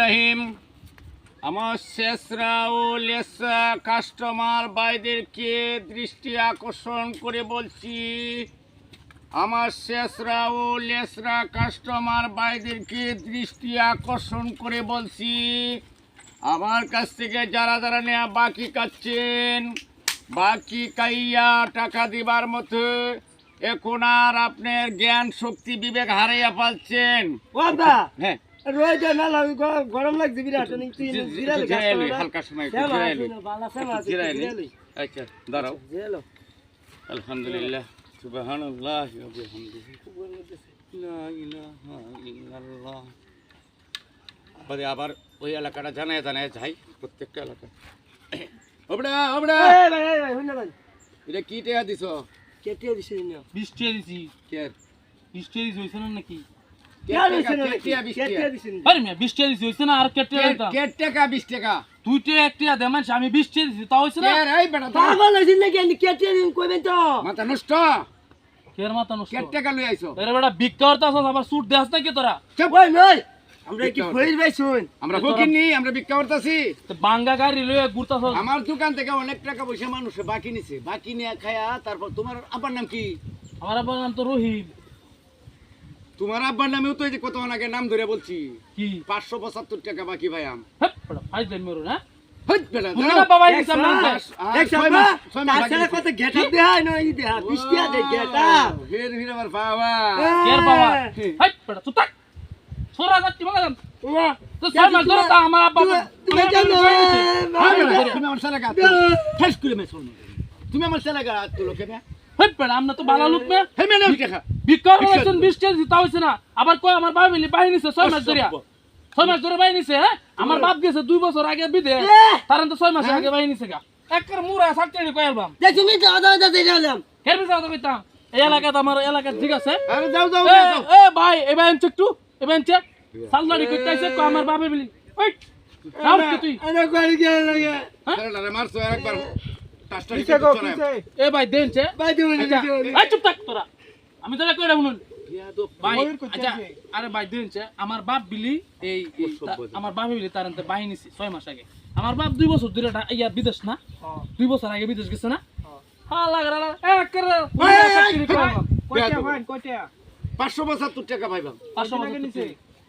রহিম আমার শেষরা ও লেসরা কাস্টমার বাইদেরকে দৃষ্টি আকর্ষণ করে বলছি, আমার শেষরা ও লেসরা কাস্টমার বাইদেরকে দৃষ্টি আকর্ষণ করে বলছি, আমার কাছ থেকে যারা যারা নেওয়া বাকি কাচ্ছেন, বাকি কাইয়া টাকা দিবার মতো এখন আর আপনার জ্ঞান শক্তি বিবেক হারাইয়া পাচ্ছেন বাবা হ্যাঁ। না গরম লাগছে বিরাট হালকা সময়। আচ্ছা দাঁড়াও। আলহামদুলিল্লাহ পরে আবার ওই এলাকাটা জানায় জানায় যাই প্রত্যেকটা এলাকা। ওবড়া ওবড়া। এটা কি টাকা দিছো? কেটে। দিছে না। বৃষ্টি দিছি কে বৃষ্টি দিছি হইছে না নাকি? টাকা বিশ টাকা। দিছে আমি তা হইছে না? পাগল হইছিস নাকি? কেটে দিন কইবেন তো। মাথা নষ্ট। কের মাথা নষ্ট? কে টাকা আইছো। আরে বেটা ভিক্ষা করতে আবার সুট দেস না তোরা? নই, আমরা কি কেটে ফইর ভাই শুন। আমরা ফকির নি? আমরা ভিক্ষা করতেছি। তো বাঙ্গা গাড়ি লয়ে ঘুরতাছ। আমার দোকান থেকে অনেক টাকা পয়সা মানুষ বাকি নিছে। বাকি নিয়ে খায়া তারপর তোমার আব্বার নাম কি? আমার আবার নাম তো রহিম তোমার আব্বার নামেও তো এই যে আগে নাম ধরে বলছি। কি? পাঁচশো পঁচাত্তর টাকা বাকি ভাই আম। দেন হইত ছয় মাস- যাচ্ছি তো ছয় ধরে তা আমার আব্বা তুমি- তুমি আমার। হ্যাঁ, ভাই, ভাই, ছেলে ঠেস করে মেয়ে শোনো তুমি আমার ছেলে তুলো আমরা লোক মে হইছে না। আবার কয় আমার বাবা মিলি বাহিনী নিছে ছয় মাস ধরে ছয় মাস ধরে বাহিনী নিছে হ্যাঁ? আমার বাপ গেছে দুই বছর আগে বিদে। তার তো ছয় মাস আগে বাহিনী নিছে গা। একবার মুরা সাতটি কয় অ্যালবাম? দেখ, তুমি তো আদা আদা দিয়ে। কেন কইতাম? এই এলাকাতে আমার এলাকা ঠিক আছে। আরে যাও যাও এ যাও এ ভাই এবার একটু। করতে আইছে কয় আমার ওই কি তুই? আরে গেল লাগে। ছেলেটারে মারছো একবার টাসটা কিসে গো, এ ভাই দেনছে ভাই, আচ্ছা চুপ থাক তোরা। আমি তোরা কইরা শুনুন। আচ্ছা আরে ভাই দেনছে আমার বাপ বিলি এই। আমার বাপ বিলি তার আনতে বাহিনী ছয় মাস আগে। আমার বাপ দুই বছর ধরে ইয়া বিদেশ না। দুই বছর আগে বিদেশ গেছে না। হ্যাঁ লাগা লাগা এক করে কয়টা ভাই, কয়টা? পাঁচশো পঁচাত্তর টাকা ভাইবাম পাঁচশো নিছে?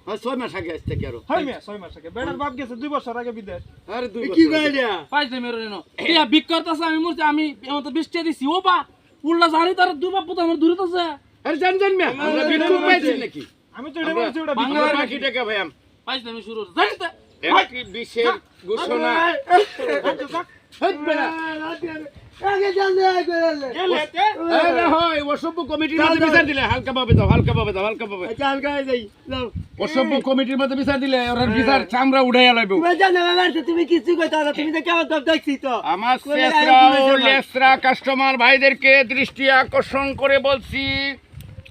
হয় ছয় মাস আগে আসতে কি আরও। ছয় মাস আগে। বেটার বাপ গেছে দুই বছর আগে বিদেশ। আরে দুই কি। কইরা? পাঁচ দিন মেরো রেনো ইয়া বিক করতেছে আমি মরছি আমি এমন তো বৃষ্টি দিছি। ও বা উল্টা জানি তার দুই বাপ পুতো আমার দূরে আছে আরে জান জান মিয়া আমরা বিদ্যুৎ পাইছি। নাকি? আমি তো এটা বলছি ওটা বাংলা- বাকি টাকা ভাই আম পাঁচ দিন শুরু জানিস তো? এটা বিশের ঘোষণা। হইত বেড়া। আগে যান দে, আগে যান দে। আরে অসভ্য কমিটির দিলে হালকা হালকা হালকা হালকা যাই। নাও। অসভ্য কমিটির মধ্যে বিচার দিলে ওরা বিচার চামড়া উড়াইয়া লাইব তুমি জানো না, তুমি কিছু কইতে পারো না, তুমি তো কেমন সব দেখছি তো? আমার কাস্টমার ভাইদেরকে দৃষ্টি আকর্ষণ করে বলছি